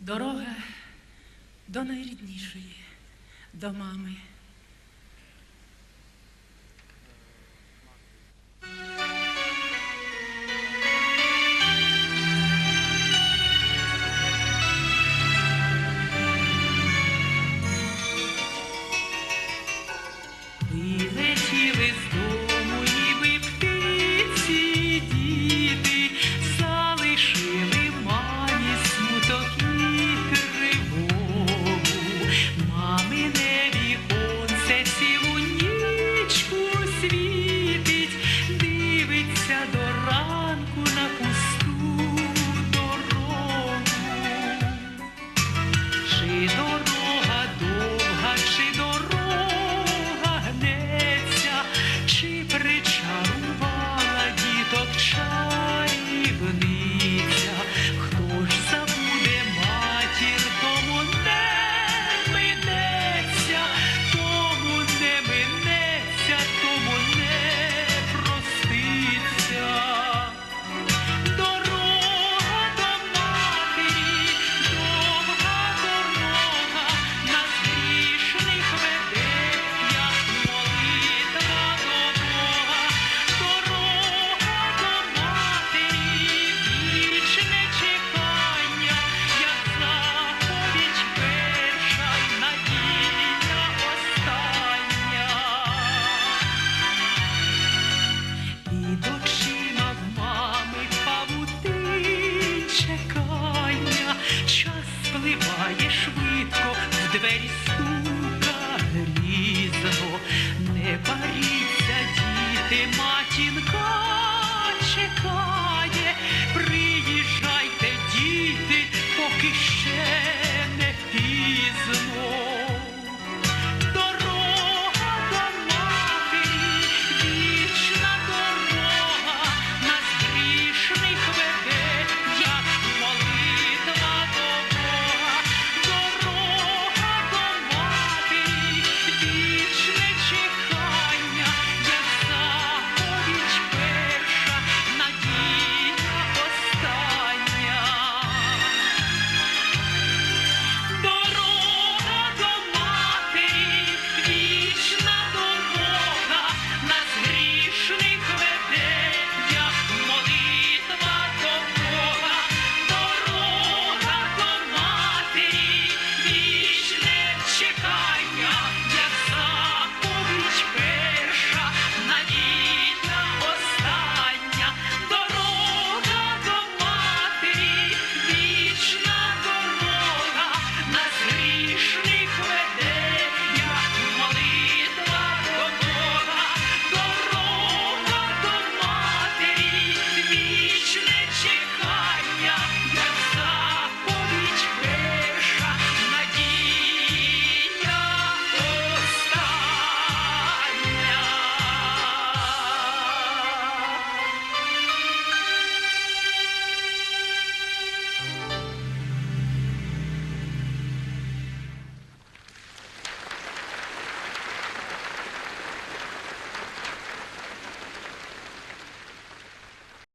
Дорога до найріднішої, до мами. чекання, час спливає швидко в двері.